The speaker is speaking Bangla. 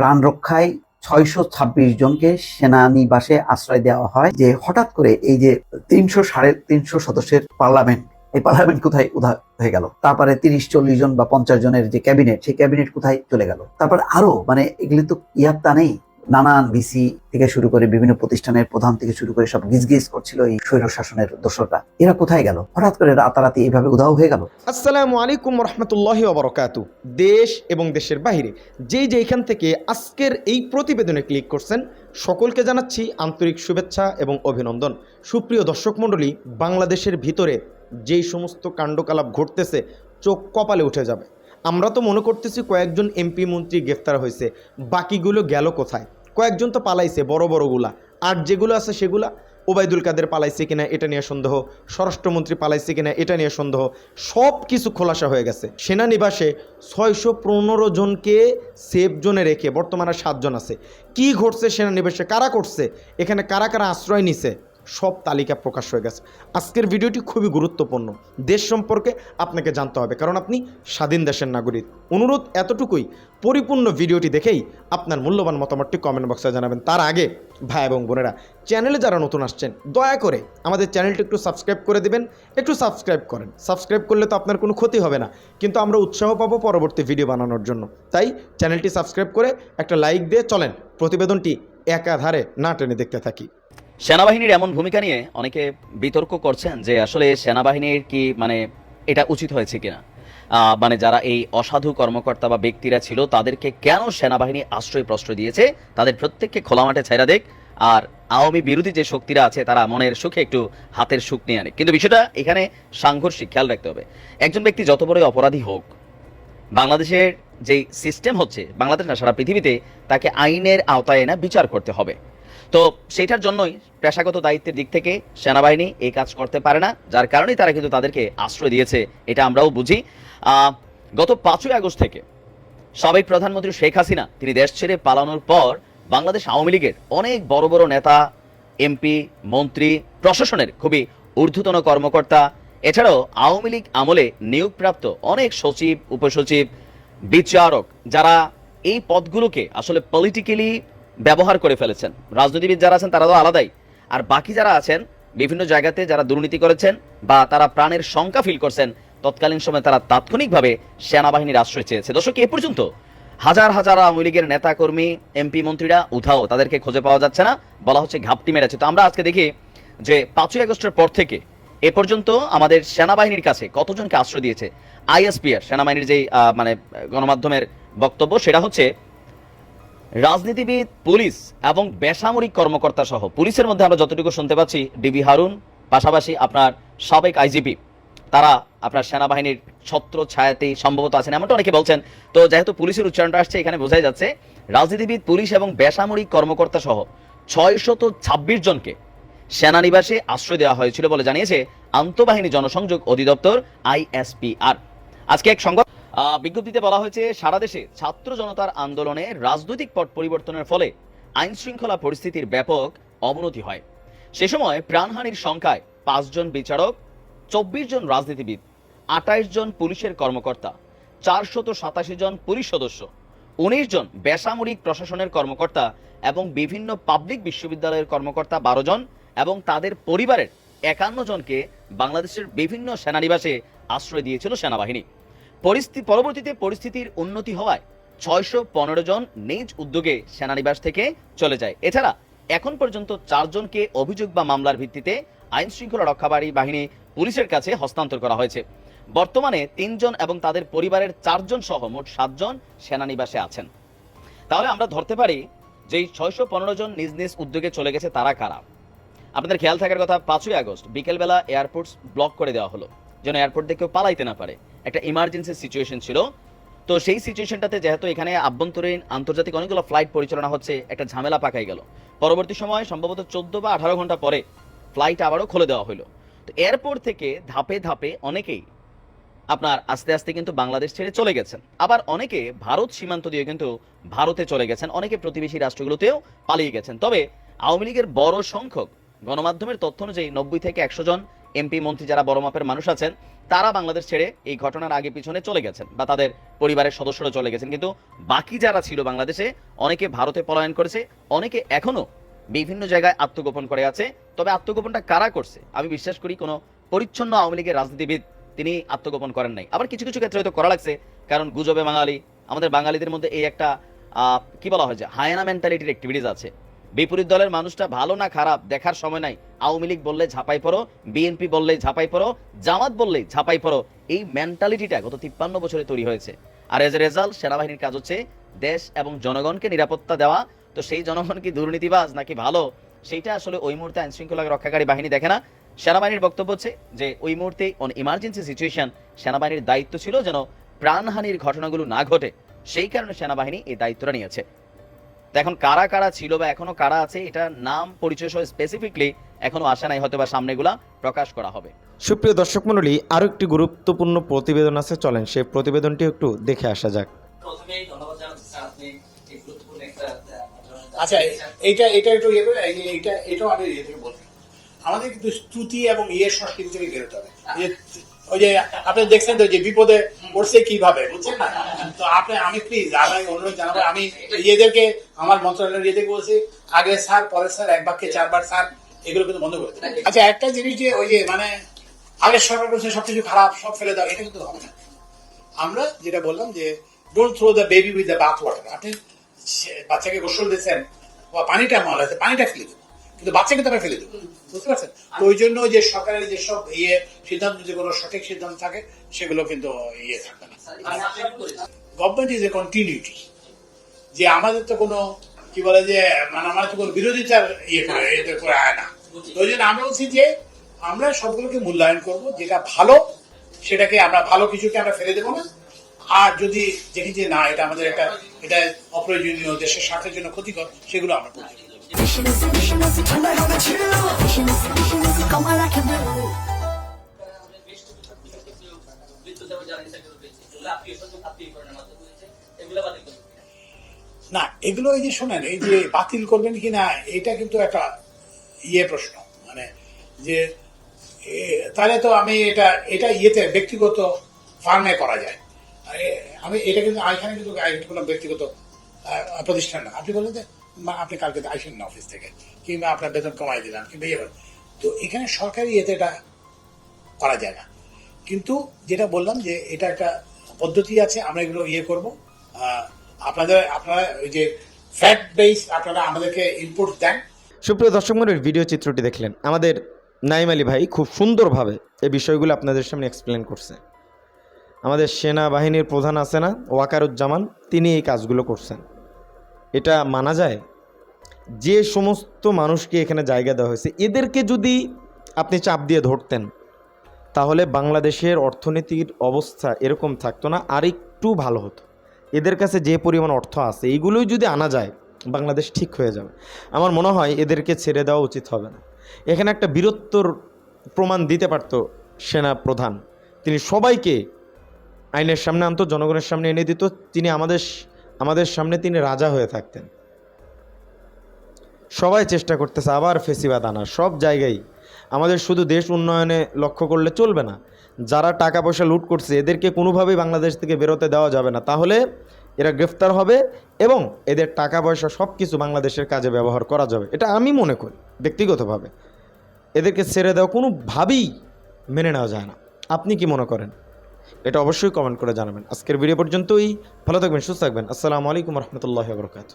প্রাণ রক্ষায় ছয়শো ছাব্বিশ জনকে সেনানিবাসে আশ্রয় দেওয়া হয়, যে হঠাৎ করে এই যে তিনশো সাড়ে তিনশো সদস্যের পার্লামেন্ট, এই পার্লামেন্ট কোথায় উধা হয়ে গেল? তারপরে তিরিশ, চল্লিশ জন বা পঞ্চাশ জনের যে ক্যাবিনেট, সেই ক্যাবিনেট কোথায় চলে গেল? তারপরে আরও মানে এগুলি তো ইয়াত্তা নেই। নানান ভিসি থেকে শুরু করে বিভিন্ন প্রতিষ্ঠানের প্রধান থেকে শুরু করে সব গিজগিজ করছিল এই স্বৈর শাসনের দোসররা। এরা কোথায় গেল? হঠাৎ করে রাতারাতি এইভাবে উধাও হয়ে গেল। আসসালামু আলাইকুম রহমতুল্লাহি ওবরকাত। দেশ এবং দেশের বাইরে যেই যেখান থেকে আজকের এই প্রতিবেদনে ক্লিক করছেন, সকলকে জানাচ্ছি আন্তরিক শুভেচ্ছা এবং অভিনন্দন। সুপ্রিয় দর্শক মণ্ডলী, বাংলাদেশের ভিতরে যেই সমস্ত কাণ্ডকালাপ ঘটতেছে, চোখ কপালে উঠে যাবে। আমরা তো মনে করতেছি কয়েকজন এমপি মন্ত্রী গ্রেফতার হয়েছে। বাকিগুলো গেল কোথায়? কয়েকজন তো পালাইছে, বড় বড়গুলা। আর যেগুলো আছে সেগুলা ওবায়দুল কাদের পালাইছে কিনা এটা নিয়ে সন্দেহ, স্বরাষ্ট্রমন্ত্রী পালাইছে কিনা এটা নিয়ে সন্দেহ সব কিছু খোলাসা হয়ে গেছে। সেনানিবাসে ছয়শো পনেরো জনকে সেফ জোনে রেখে বর্তমানে সাতজন আছে। কি ঘটছে সেনানিবাসে? কারা করছে? এখানে কারা কারা আশ্রয় নিছে? সব তালিকা প্রকাশ হয়ে গেছে। আজকের ভিডিওটি খুবই গুরুত্বপূর্ণ। দেশ সম্পর্কে আপনাকে জানতে হবে, কারণ আপনি স্বাধীন দেশের নাগরিক। অনুরোধ এতটুকুই, পরিপূর্ণ ভিডিওটি দেখেই আপনার মূল্যবান মতামতটি কমেন্ট বক্সে জানাবেন। তার আগে, ভাই এবং বোনেরা চ্যানেলে যারা নতুন আসছেন, দয়া করে আমাদের চ্যানেলটি একটু সাবস্ক্রাইব করে দিবেন, একটু সাবস্ক্রাইব করেন। সাবস্ক্রাইব করলে তো আপনার কোনো ক্ষতি হবে না, কিন্তু আমরা উৎসাহ পাবো পরবর্তী ভিডিও বানানোর জন্য। তাই চ্যানেলটি সাবস্ক্রাইব করে একটা লাইক দিয়ে চলেন। প্রতিবেদনটি একাধারে না টেনে দেখতে থাকি। সেনাবাহিনীর এমন ভূমিকা নিয়ে অনেকে বিতর্ক করছেন যে আসলে সেনাবাহিনীর কি মানে এটা উচিত হয়েছে কিনা। মানে যারা এই অসাধু কর্মকর্তা বা ব্যক্তিরা ছিল, তাদেরকে কেন সেনাবাহিনী আশ্রয় প্রশ্রয় দিয়েছে, তাদের প্রত্যেককে খোলা মাঠে ছেড়া দেখ, আর আওয়ামী বিরোধী যে শক্তিরা আছে, তারা মনের সুখে একটু হাতের সুখ নিয়ে আনে। কিন্তু বিষয়টা এখানে সাংঘর্ষিক, খেয়াল রাখতে হবে। একজন ব্যক্তি যত বড়ই অপরাধী হোক, বাংলাদেশের যে সিস্টেম হচ্ছে, বাংলাদেশ না, সারা পৃথিবীতে তাকে আইনের আওতায় এনে বিচার করতে হবে। তো সেটার জন্যই পেশাগত দায়িত্বের দিক থেকে সেনাবাহিনী এই কাজ করতে পারে না, যার কারণেই তারা কিন্তু তাদেরকে আশ্রয় দিয়েছে, এটা আমরাও বুঝি। গত পাঁচই আগস্ট থেকে সাবেক প্রধানমন্ত্রী শেখ হাসিনা, তিনি দেশ ছেড়ে পালানোর পর বাংলাদেশ আওয়ামী লীগের অনেক বড় বড় নেতা, এমপি, মন্ত্রী, প্রশাসনের খুবই ঊর্ধ্বতন কর্মকর্তা, এছাড়াও আওয়ামী লীগ আমলে নিয়োগপ্রাপ্ত অনেক সচিব, উপসচিব, বিচারক, যারা এই পদগুলোকে আসলে পলিটিক্যালি ব্যবহার করে ফেলেছেন। রাজনীতিবিদ যারা আছেন তারা তো আলাদাই। আর বাকি যারা আছেন, বিভিন্ন জায়গাতে যারা দুর্নীতি করেছেন বা তারা প্রাণের শঙ্কা ফিল করছেন, তৎকালীন সময় তারা তাৎক্ষণিকভাবে সেনাবাহিনীর আশ্রয় চেয়েছে। দর্শক, এ পর্যন্ত হাজার হাজার আওয়ামী লীগের নেতা কর্মী এমপি মন্ত্রীরা উধাও তাদেরকে খুঁজে পাওয়া যাচ্ছে না, বলা হচ্ছে ঘাপটি মেরেছে। তো আমরা আজকে দেখি যে পাঁচই আগস্টের পর থেকে এ পর্যন্ত আমাদের সেনাবাহিনীর কাছে কতজনকে আশ্রয় দিয়েছে? আইএসপিআর, সেনাবাহিনীর যেই মানে গণমাধ্যমের বক্তব্য, সেটা হচ্ছে রাজনীতিবিদ, পুলিশ এবং বেসামরিক কর্মকর্তা সহ পুলিশের মধ্যে আমরা যতটুকু শুনতে পাচ্ছি, ডিবি হারুন, পাশাপাশি আপনার সাবেক আইজিপি, তারা আপনার সেনাবাহিনীর ছত্র ছায়াতেই সম্ভবত আছেন, এমনটা অনেকে বলছেন। তো যেহেতু পুলিশের উচ্চারণটা আসছে, এখানে বোঝাই যাচ্ছে, রাজনীতিবিদ, পুলিশ এবং বেসামরিক কর্মকর্তা সহ ছয়শত ছাব্বিশ জনকে সেনানিবাসে আশ্রয় দেওয়া হয়েছিল বলে জানিয়েছে আন্তঃবাহিনী জনসংযোগ অধিদপ্তর আইএসপিআর। আজকে এক সংবাদ বিজ্ঞপ্তিতে বলা হয়েছে, সারা দেশে ছাত্র জনতার আন্দোলনে রাজনৈতিক পট পরিবর্তনের ফলে আইন শৃঙ্খলা পরিস্থিতির ব্যাপক অবনতি হয়। সে সময় প্রাণহানির সংখ্যায় পাঁচজন বিচারক, চব্বিশ জন রাজনীতিবিদ আটাইশ জন পুলিশের কর্মকর্তা, চারশত সাতাশি জন পুলিশ সদস্য, উনিশ জন বেসামরিক প্রশাসনের কর্মকর্তা এবং বিভিন্ন পাবলিক বিশ্ববিদ্যালয়ের কর্মকর্তা বারো জন এবং তাদের পরিবারের একান্ন জনকে বাংলাদেশের বিভিন্ন সেনানিবাসে আশ্রয় দিয়েছিল সেনাবাহিনী। পরিস্থিতি পরবর্তীতে পরিস্থিতির উন্নতি হওয়ায় ছয়শো পনেরো জন নিজ উদ্যোগে সেনানিবাস থেকে চলে যায়। এছাড়া এখন পর্যন্ত চারজনকে অভিযোগ বা মামলার ভিত্তিতে আইন শৃঙ্খলা রক্ষাকারী বাহিনী পুলিশের কাছে হস্তান্তর করা হয়েছে। বর্তমানে তিনজন এবং তাদের পরিবারের চারজন সহ মোট সাতজন সেনানিবাসে আছেন। তাহলে আমরা ধরতে পারি যে ছয়শো পনেরো জন নিজ নিজ উদ্যোগে চলে গেছে তারা কারা? আপনাদের খেয়াল থাকার কথা পাঁচই আগস্ট বিকেলবেলা এয়ারপোর্টস ব্লক করে দেওয়া হলো, যেন এয়ারপোর্ট থেকে কেউ পালাইতে না পারে। একটা ইমার্জেন্সি সিচুয়েশন ছিল। তো সেই সিচুয়েশনটাতে যেহেতু এখানে আভ্যন্তরীণ আন্তর্জাতিক অনেকগুলো ফ্লাইট পরিচালনা হচ্ছে, একটা ঝামেলা পাকাই গেল। পরবর্তী সময় সম্ভবত চোদ্দ বা আঠারো ঘণ্টা পরে ফ্লাইট আবারও খুলে দেওয়া হলো তো এয়ারপোর্ট থেকে ধাপে ধাপে অনেকেই আপনার আস্তে আস্তে কিন্তু বাংলাদেশ ছেড়ে চলে গেছেন। আবার অনেকে ভারত সীমান্ত দিয়ে কিন্তু ভারতে চলে গেছেন। অনেকে প্রতিবেশী রাষ্ট্রগুলোতেও পালিয়ে গেছেন। তবে আওয়ামী লীগের বড় সংখ্যক গণমাধ্যমের তথ্য অনুযায়ী নব্বই থেকে একশো জন এমপি মন্ত্রী যারা বড় মাপের মানুষ আছেন, তারা বাংলাদেশ ছেড়ে এই ঘটনার আগে পিছনে চলে গেছেন বা তাদের পরিবারের সদস্যরা চলে গেছেন। কিন্তু বাকি যারা ছিল বাংলাদেশে, অনেকে ভারতে পলায়ন করেছে, অনেকে এখনও বিভিন্ন জায়গায় আত্মগোপন করে আছে। তবে আত্মগোপনটা কারা করছে? আমি বিশ্বাস করি কোনো পরিচ্ছন্ন আওয়ামী লীগের রাজনীতিবিদ তিনি আত্মগোপন করেন নাই। আবার কিছু কিছু ক্ষেত্রে হয়তো করা লাগছে, কারণ গুজবে বাঙালি, আমাদের বাঙালিদের মধ্যে এই একটা কি বলা হয় যে হায়ানা মেন্টালিটির অ্যাক্টিভিটিস আছে। বিপরীত দলের মানুষটা ভালো না খারাপ দেখার সময় নাই। আওয়ামী লীগ বললে ঝাঁপাই পড়ো, বিএনপি বললেই ঝাঁপাই পড়ো, জামাত বললেই ঝাঁপাই পড়ো। এই মেন্টালিটিটা গত তিপ্পান্ন বছরে তৈরি হয়েছে। আর এজ এ রেজাল্ট সেনাবাহিনীর কাজ হচ্ছে দেশ এবং জনগণকে নিরাপত্তা দেওয়া। তো সেই জনগণ কি দুর্নীতিবাজ নাকি ভালো? সেইটা আসলে ওই মুহূর্তে আইন শৃঙ্খলা রক্ষাকারী বাহিনী দেখে না। সেনাবাহিনীর বক্তব্য হচ্ছে যে, ওই মুহূর্তে অন ইমার্জেন্সি সিচুয়েশন সেনাবাহিনীর দায়িত্ব ছিল যেন প্রাণহানির ঘটনাগুলো না ঘটে। সেই কারণে সেনাবাহিনী এই দায়িত্বটা নিয়েছে। তো এখন কারা কারা ছিল বা এখনও কারা আছে এটা নাম পরিচয় সহ স্পেসিফিকলি এখনও আসে নাই হয়তো বা সামনেগুলা প্রকাশ করা হবে। সুপ্রিয় দর্শক মণ্ডলী আরও একটি গুরুত্বপূর্ণ প্রতিবেদন আছে চলেন সেই প্রতিবেদনটি একটু দেখে আসা যাক। প্রথমেই ধন্যবাদ জানাচ্ছি আপনি এই গুরুত্বপূর্ণ একটা আচ্ছা এইটা এটা একটু ইয়ে করে এই এটাও আমি ইয়ে থেকে বলব আমাদের কিন্তু স্তুতি এবং ইয়ের সংস্কৃতি থেকে বেরোতে হবে। ওই যে আপনি দেখছেন তো যে বিপদে পড়ছে কীভাবে, বুঝছেন না? তো আপনি, আমি প্লিজ আমি অনুরোধ জানাব, আমি ইয়েদেরকে, আমার মন্ত্রণালয়ের ইয়েদেরকে বলছি, আগে স্যার পরে স্যার, এক বাক্যে চারবার স্যার, এগুলো কিন্তু বন্ধ করে আচ্ছা একটা জিনিস যে ওই যে মানে আগের সরকার বলছে সবকিছু খারাপ, সব ফেলে দাও, এটা কিন্তু হবে না। আমরা যেটা বললাম যে don't throw the baby with the bath water আপনি বাচ্চাকে গোসল দিয়েছেন বা পানিটা ময়লা আছে পানিটা ফেলে দেবো কিন্তু বাচ্চাকে তারা ফেলে দেবো। বুঝতে পারছেন? তো ওই জন্য যে সরকারের যেসব ইয়ে সিদ্ধান্ত যদি কোনো সঠিক সিদ্ধান্ত থাকে, সেগুলো কিন্তু ইয়ে থাকবে না। গভর্নমেন্ট ইজ এ কন্টিনিউটি যে আমাদের তো কোনো, কি বলে যে মানে আমাদের তো কোনো বিরোধিতার ইয়ে করে এতে করে আয় না। তো ওই জন্য আমরা বলছি যে, আমরা সবগুলোকে মূল্যায়ন করব, যেটা ভালো, সেটাকে আমরা, ভালো কিছুকে আমরা ফেলে দেবো না। আর যদি দেখি যে না, এটা আমাদের একটা, এটা অপ্রয়োজনীয়, দেশের স্বার্থের জন্য ক্ষতিকর, সেগুলো আমরা করতে। না, এগুলো এই যে শোনেন, এই যে বাতিল করবেন কি না এটা কিন্তু একটা ইয়ে প্রশ্ন। মানে যে তাহলে তো আমি এটা এটা ইয়েতে ব্যক্তিগত ফার্মে করা যায়। আমি এটা কিন্তু এখানে কিন্তু কোনো ব্যক্তিগত প্রতিষ্ঠান। না আপনি বললেন যে আপনি কালকে আইসেন না অফিস থেকে। কিংবা আপনার বেতন কমাই দিলাম, কিংবা ইয়ে তো এখানে সরকারি ইয়েতে এটা করা যায় না। কিন্তু যেটা বললাম যে এটা একটা পদ্ধতি আছে, আমরা এগুলো ইয়ে করব। আপনাদের, আপনারা ওই যে ফ্যাট বেস আপনারা আমাদেরকে ইনপুট দেন। সুপ্রিয় দর্শক মণ্ডলীর ভিডিও চিত্রটি দেখলেন। আমাদের নাইম আলী ভাই খুব সুন্দরভাবে এই বিষয়গুলো আপনাদের সামনে এক্সপ্লেন করছে। আমাদের সেনাবাহিনীর প্রধান আছে না ওয়াকারুজ্জামান, তিনি এই কাজগুলো করছেন। এটা মানা যায়? যে সমস্ত মানুষকে এখানে জায়গা দেওয়া হয়েছে, এদেরকে যদি আপনি চাপ দিয়ে ধরতেন, তাহলে বাংলাদেশের অর্থনীতির অবস্থা এরকম থাকতো না, আর একটু ভালো হতো। এদের কাছে যে পরিমাণ অর্থ আছে, এইগুলোই যদি আনা যায়, বাংলাদেশ ঠিক হয়ে যাবে। আমার মনে হয় এদেরকে ছেড়ে দেওয়া উচিত হবে না। এখানে একটা বীরত্বর প্রমাণ দিতে পারতো সেনা প্রধান। তিনি সবাইকে আইনের সামনে আনতো, জনগণের সামনে এনে দিত, তিনি আমাদের আমাদের সামনে তিনি রাজা হয়ে থাকতেন। সবাই চেষ্টা করতেছে আবার ফেসিবাদ আনার। সব জায়গায় আমাদের শুধু দেশ উন্নয়নে লক্ষ্য করলে চলবে না। যারা টাকা পয়সা লুট করছে, এদেরকে কোনোভাবেই বাংলাদেশ থেকে বেরোতে দেওয়া যাবে না। তাহলে এরা গ্রেফতার হবে এবং এদের টাকা পয়সা সব কিছু বাংলাদেশের কাজে ব্যবহার করা যাবে। এটা আমি মনে করি, ব্যক্তিগতভাবে। এদেরকে ছেড়ে দেওয়া কোনোভাবেই মেনে নেওয়া যায় না। আপনি কি মনে করেন? এটা অবশ্যই কমেন্ট করে জানাবেন। আজকের ভিডিও পর্যন্তই। ভালো থাকবেন, সুস্থ থাকবেন। আসসালামু আলাইকুম রহমতুল্লাহ বরকাত